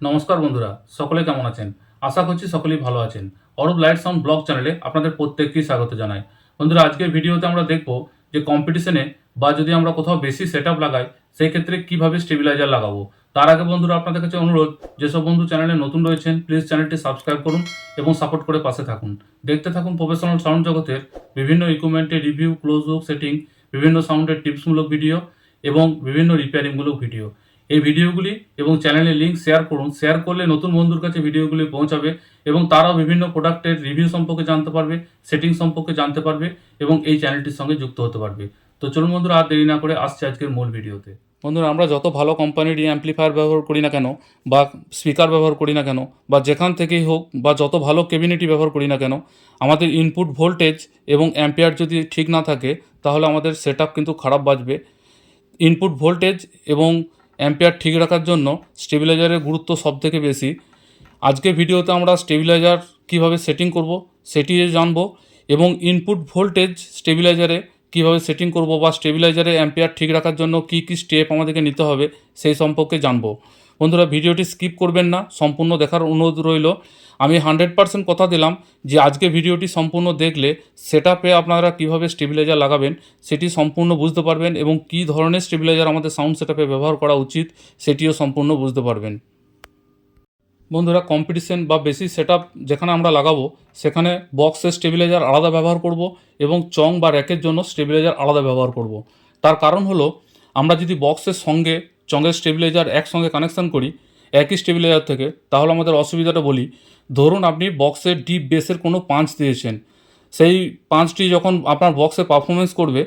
নমস্কার বন্ধুরা, সকলে কেমন আছেন? আশা করছি সকলেই ভালো আছেন। অরূপ লাইট সাউন্ড ব্লগ চ্যানেলে আপনাদের প্রত্যেককেই স্বাগত জানাই। বন্ধুরা, আজকের ভিডিওতে আমরা দেখব যে কম্পিটিশনে বা যদি আমরা কোথাও বেশি সেট আপ লাগাই সেই ক্ষেত্রে কীভাবে স্টেবিলাইজার লাগাবো? তার আগে বন্ধুরা, আপনাদের কাছে অনুরোধ, যেসব বন্ধু চ্যানেলে নতুন রয়েছেন প্লিজ চ্যানেলটি সাবস্ক্রাইব করুন এবং সাপোর্ট করে পাশে থাকুন। দেখতে থাকুন প্রফেশনাল সাউন্ড জগতের বিভিন্ন ইকুইপমেন্টের রিভিউ ক্লোজ লুক সেটিং বিভিন্ন সাউন্ডের টিপসমূলক ভিডিও এবং বিভিন্ন রিপেয়ারিংমূলক ভিডিও এই ভিডিওগুলি এবং চ্যানেলের লিঙ্ক শেয়ার করুন। শেয়ার করলে নতুন বন্ধুর কাছে ভিডিওগুলি পৌঁছাবে এবং তারাও বিভিন্ন প্রোডাক্টের রিভিউ সম্পর্কে জানতে পারবে সেটিং সম্পর্কে জানতে পারবে এবং এই চ্যানেলটির সঙ্গে যুক্ত হতে পারবে। তো চলুন বন্ধুরা, আর দেরি না করে আসছে আজকের মূল ভিডিওতে। বন্ধুরা, আমরা যত ভালো কোম্পানির অ্যাম্পলিফায়ার ব্যবহার করি না কেন বা স্পিকার ব্যবহার করি না কেন বা যেখান থেকেই হোক বা যত ভালো কেবিনেটি ব্যবহার করি না কেন, আমাদের ইনপুট ভোল্টেজ এবং অ্যাম্পিয়ার যদি ঠিক না থাকে, তাহলে আমাদের সেট কিন্তু খারাপ বাজবে। ইনপুট ভোল্টেজ এবং অ্যাম্পিয়ার ঠিক রাখার জন্য স্টেবিলাইজারের গুরুত্ব সব থেকে বেশি। আজকে ভিডিওতে আমরা স্টেবিলাইজার কীভাবে সেটিং করব সেটি জানব এবং ইনপুট ভোল্টেজ স্টেবিলাইজারে কীভাবে সেটিং করব বা স্টেবিলাইজারে অ্যাম্পিয়ার ঠিক রাখার জন্য কি কি স্টেপ আমাদেরকে নিতে হবে সেই সম্পর্কে জানব। বন্ধুরা, ভিডিওটি স্কিপ করবেন না, সম্পূর্ণ দেখার অনুরোধ রইল। আমি হান্ড্রেড পার্সেন্ট কথা দিলাম যে আজকে ভিডিওটি সম্পূর্ণ দেখলে সেটআপে আপনারা কীভাবে স্টেবিলাইজার লাগাবেন সেটি সম্পূর্ণ বুঝতে পারবেন এবং কী ধরনের স্টেবিলাইজার আমাদের সাউন্ড সেটআপে ব্যবহার করা উচিত সেটিও সম্পূর্ণ বুঝতে পারবেন। বন্ধুরা কম্পিটিশন বা বেশি সেট যেখানে আমরা লাগাবো, সেখানে বক্সের স্টেবিলাইজার আলাদা ব্যবহার করব এবং চং বা র্যাকের জন্য স্টেবিলাইজার আলাদা ব্যবহার করব। তার কারণ হলো, আমরা যদি বক্সের সঙ্গে চঙের স্টেবিলাইজার একসঙ্গে কানেকশান করি, একই স্টেবিলাইজার থেকে, তাহলে আমাদের অসুবিধাটা বলি, ধরুন আপনি বক্সের ডিপ বেসের কোনো পাঞ্চ দিয়েছেন, সেই পাঞ্চটি যখন আপনার বক্সে পারফরমেন্স করবে,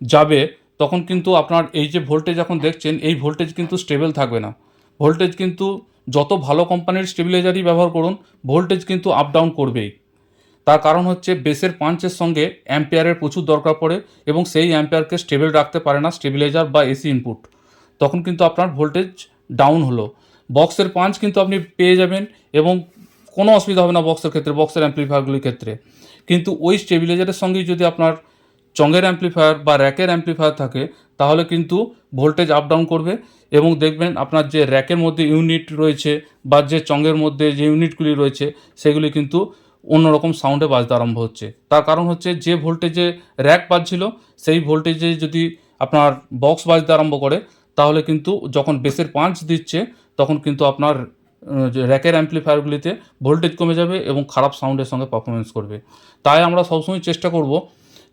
যাবে, তখন কিন্তু আপনার এই যে ভোল্টেজ এখন দেখছেন, এই ভোল্টেজ কিন্তু স্টেবল থাকবে না। ভোল্টেজ কিন্তু যত ভালো কোম্পানির স্টেবিলাইজারই ব্যবহার করুন ভোল্টেজ কিন্তু আপ ডাউন করবেই। তার কারণ হচ্ছে বেসের পাঞ্চের সঙ্গে অ্যাম্পিয়ারের প্রচুর দরকার পড়ে এবং সেই অ্যাম্পিয়ারকে স্টেবল রাখতে পারে না স্টেবিলাইজার বা এসি ইনপুট তখন কিন্তু আপনার ভোল্টেজ ডাউন হলো। বক্সের পাঞ্চ কিন্তু আপনি পেয়ে যাবেন এবং কোনো অসুবিধা হবে না বক্সের ক্ষেত্রে বক্সের অ্যাম্প্লিফায়ারগুলির ক্ষেত্রে। কিন্তু ওই স্টেবিলাইজারের সঙ্গেই যদি আপনার চঙের অ্যাম্প্লিফায়ার বা র্যাকের অ্যাম্প্লিফায়ার থাকে, তাহলে কিন্তু ভোল্টেজ আপ ডাউন করবে এবং দেখবেন আপনার যে র্যাকের মধ্যে ইউনিট রয়েছে বা যে চঙের মধ্যে যে ইউনিটগুলি রয়েছে, সেগুলি কিন্তু অন্যরকম সাউন্ডে বাজতে আরম্ভ হচ্ছে। তার কারণ হচ্ছে যে ভোল্টেজে র্যাক বাজছিল, সেই ভোল্টেজে যদি আপনার বক্স বাজতে আরম্ভ করে তাহলে কিন্তু যখন বেসের পাঞ্চ দিচ্ছে, তখন কিন্তু আপনার র্যাকের অ্যাম্প্লিফায়ারগুলিতে ভোল্টেজ কমে যাবে এবং খারাপ সাউন্ডের সঙ্গে পারফরমেন্স করবে। তাই আমরা সবসময় চেষ্টা করব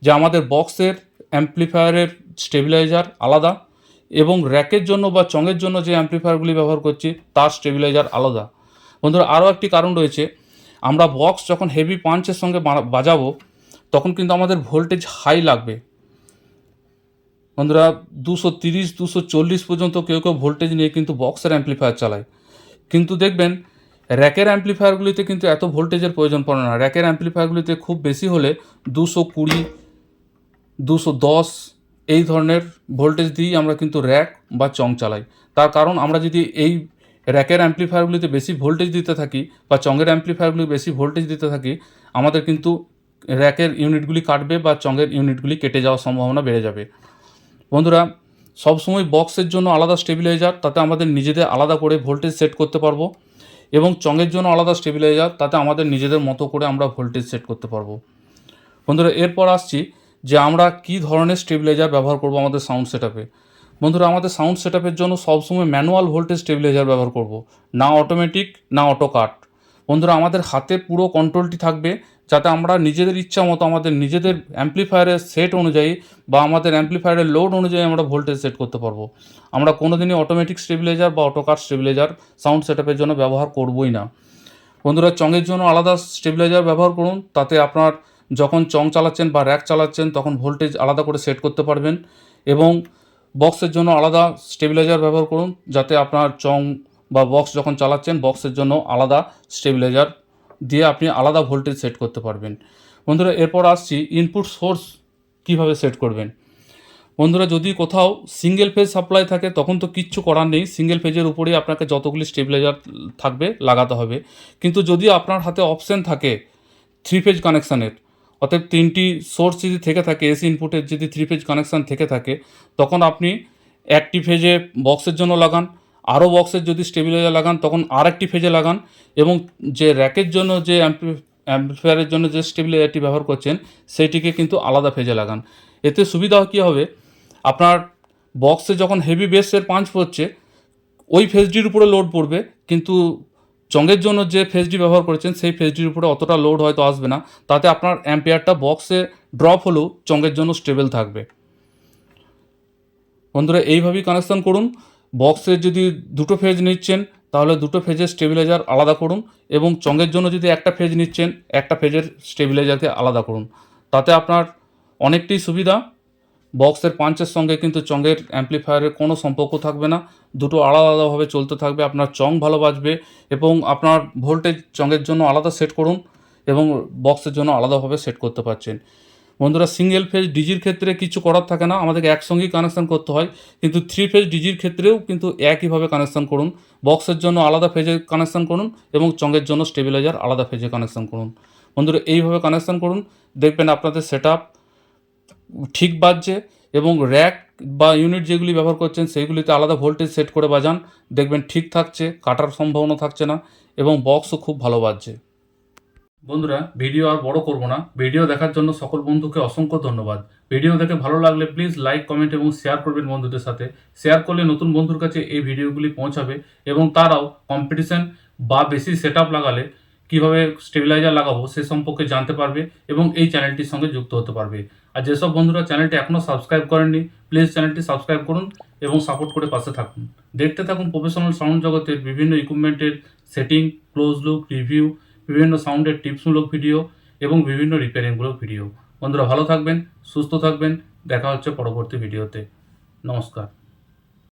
যে আমাদের বক্সের অ্যাম্প্লিফায়ারের স্টেবিলাইজার আলাদা এবং র্যাকের জন্য বা চঙের জন্য যে অ্যাম্প্লিফায়ারগুলি ব্যবহার করছি, তার স্টেবিলাইজার আলাদা। বন্ধুরা, আরও একটি কারণ রয়েছে, আমরা বক্স যখন হেভি পাঞ্চের সঙ্গে বাজাবো, তখন কিন্তু আমাদের ভোল্টেজ হাই লাগবে। বন্ধুরা, দুশো তিরিশ, দুশো চল্লিশ পর্যন্ত কেউ কেউ ভোল্টেজ নিয়ে কিন্তু বক্সের অ্যাম্প্লিফায়ার চালায়। কিন্তু দেখবেন র্যাকের অ্যাম্প্লিফায়ারগুলিতে কিন্তু এত ভোল্টেজের প্রয়োজন পড়ে না। র্যাকের অ্যাম্প্লিফায়ারগুলিতে খুব বেশি হলে দুশো কুড়ি, দুশো দশ এই ধরনের ভোল্টেজ দিয়েই আমরা কিন্তু র্যাক বা চং চালাই। তার কারণ আমরা যদি এই র্যাকের অ্যাম্প্লিফায়ারগুলিতে বেশি ভোল্টেজ দিতে থাকি বা চঙের অ্যাম্প্লিফায়ারগুলি বেশি ভোল্টেজ দিতে থাকি, আমাদের কিন্তু র্যাকের ইউনিটগুলি কাটবে বা চঙের ইউনিটগুলি কেটে যাওয়ার সম্ভাবনা বেড়ে যাবে। বন্ধুরা, সবসময় বক্সের জন্য আলাদা স্টেবিলাইজার, তাতে আমাদের নিজেদের আলাদা করে ভোল্টেজ সেট করতে পারব এবং চঙের জন্য আলাদা স্টেবিলাইজার, তাতে আমাদের নিজেদের মতো করে আমরা ভোল্টেজ সেট করতে পারব। বন্ধুরা, এরপর আসছি যে আমরা কী ধরনের স্টেবিলাইজার ব্যবহার করব আমাদের সাউন্ড সেটআপে। বন্ধুরা, আমাদের সাউন্ড সেটআপের জন্য সবসময় ম্যানুয়াল ভোল্টেজ স্টেবিলাইজার ব্যবহার করব। না অটোমেটিক, না অটো কাট। বন্ধুরা, আমাদের হাতে পুরো কন্ট্রোলটি থাকবে যাতে আমরা নিজেদের ইচ্ছা মতো আমাদের নিজেদের অ্যাম্প্লিফায়ারের সেট অনুযায়ী বা আমাদের অ্যাম্প্লিফায়ারের লোড অনুযায়ী আমরা ভোল্টেজ সেট করতে পারব। আমরা কোনো দিনই অটোমেটিক স্টেবিলাইজার বা অটোকার স্টেবিলাইজার সাউন্ড সেটআপের জন্য ব্যবহার করবই না। বন্ধুরা, চঙের জন্য আলাদা স্টেবিলাইজার ব্যবহার করুন, তাতে আপনার যখন চং চালাচ্ছেন বা র্যাক চালাচ্ছেন, তখন ভোল্টেজ আলাদা করে সেট করতে পারবেন এবং বক্সের জন্য আলাদা স্টেবিলাইজার ব্যবহার করুন, যাতে আপনার চং বা বক্স যখন চালাচ্ছেন বক্সের জন্য আলাদা স্টেবিলাইজার দিয়ে আপনি আলাদা ভোল্টেজ সেট করতে পারবেন। বন্ধুরা, এরপর আসছি ইনপুট সোর্স কীভাবে সেট করবেন। বন্ধুরা, যদি কোথাও সিঙ্গেল ফেজ সাপ্লাই থাকে, তখন তো কিচ্ছু করার নেই। সিঙ্গেল ফেজের উপরেই আপনাকে যতগুলি স্টেবিলাইজার থাকবে, লাগাতে হবে। কিন্তু যদি আপনার হাতে অপশন থাকে থ্রি ফেজ কানেকশানের অতএব তিনটি সোর্স যদি থেকে থাকে এসি ইনপুটের যদি থ্রি ফেজ কানেকশান থেকে থাকে, তখন আপনি একটি ফেজে বক্সের জন্য লাগান। আরও বক্সের যদি স্টেবিলাইজার লাগান, তখন আর একটি ফেজে লাগান এবং যে র্যাকের জন্য যে অ্যাম্পলিফায়ারের জন্য যে স্টেবিলাইজারটি ব্যবহার করছেন, সেইটিকে কিন্তু আলাদা ফেজে লাগান। এতে সুবিধা কী হবে? আপনার বক্সে যখন হেভি বেসের পাঞ্চ পড়ছে, ওই ফেজটির উপরে লোড পড়বে, কিন্তু চঙ্গের জন্য যে ফেজটি ব্যবহার করেছেন, সেই ফেজটির উপরে অতটা লোড হয়তো আসবে না। তাতে আপনার অ্যাম্পিয়ারটা বক্সে ড্রপ হলেও চঙ্গের জন্য স্টেবল থাকবে। বন্ধুরা, এইভাবেই কানেকশান করুন। বক্সের যদি দুটো ফেজ নিচ্ছেন, তাহলে দুটো ফেজের স্টেবিলাইজার আলাদা করুন এবং চঙ্গের জন্য যদি একটা ফেজ নিচ্ছেন, একটা ফেজের স্টেবিলাইজারকে আলাদা করুন। তাতে আপনার অনেকটাই সুবিধা। বক্সের পাঞ্চের সঙ্গে কিন্তু চঙ্গের অ্যাম্পলিফায়ারের কোনো সম্পর্ক থাকবে না। দুটো আলাদা আলাদাভাবে চলতে থাকবে, আপনার চং ভালো বাজবে এবং আপনার ভোল্টেজ চঙ্গের জন্য আলাদা সেট করুন এবং বক্সের জন্য আলাদাভাবে সেট করতে পারছেন। বন্ধুরা সিঙ্গেল ফেজ ডিজির ক্ষেত্রে কিছু করার থাকে না, আমাদেরকে একসঙ্গেই কানেকশান করতে হয়। কিন্তু থ্রি ফেজ ডিজির ক্ষেত্রেও কিন্তু একইভাবে কানেকশান করুন। বক্সের জন্য আলাদা ফেজে কানেকশান করুন এবং চঙ্গের জন্য স্টেবিলাইজার আলাদা ফেজে কানেকশান করুন। বন্ধুরা, এইভাবে কানেকশান করুন। দেখবেন আপনাদের সেট ঠিক বাজছে এবং র্যাক বা ইউনিট যেগুলি ব্যবহার করছেন সেইগুলিতে আলাদা ভোল্টেজ সেট করে বাজান। দেখবেন ঠিক থাকছে, কাটার সম্ভাবনা থাকছে না এবং বক্সও খুব ভালো বাজছে। বন্ধুরা, ভিডিও আর বড় করব না। ভিডিও দেখার জন্য সকল বন্ধুকে অসংখ্য ধন্যবাদ। ভিডিও দেখে ভালো লাগলে প্লিজ লাইক, কমেন্ট এবং শেয়ার করবেন বন্ধুদের সাথে। শেয়ার করলে নতুন বন্ধুর কাছে এই ভিডিওগুলি পৌঁছাবে এবং তারাও কম্পিটিশন বা বেশি সেট লাগালে কীভাবে স্টেবিলাইজার লাগাবো সে সম্পর্কে জানতে পারবে এবং এই চ্যানেলটির সঙ্গে যুক্ত হতে পারবে। আর যেসব বন্ধুরা চ্যানেলটি এখনও সাবস্ক্রাইব করেননি প্লিজ চ্যানেলটি সাবস্ক্রাইব করুন এবং সাপোর্ট করে পাশে থাকুন। দেখতে থাকুন প্রফেশনাল সাউন্ড জগতের বিভিন্ন ইকুইপমেন্টের সেটিং ক্লোজ লুক রিভিউ বিভিন্ন সাউন্ডের টিপসমূলক ভিডিও এবং বিভিন্ন রিপেয়ারিংমূলক ভিডিও বন্ধুরা ভালো থাকবেন, সুস্থ থাকবেন, দেখা হচ্ছে পরবর্তী ভিডিওতে নমস্কার।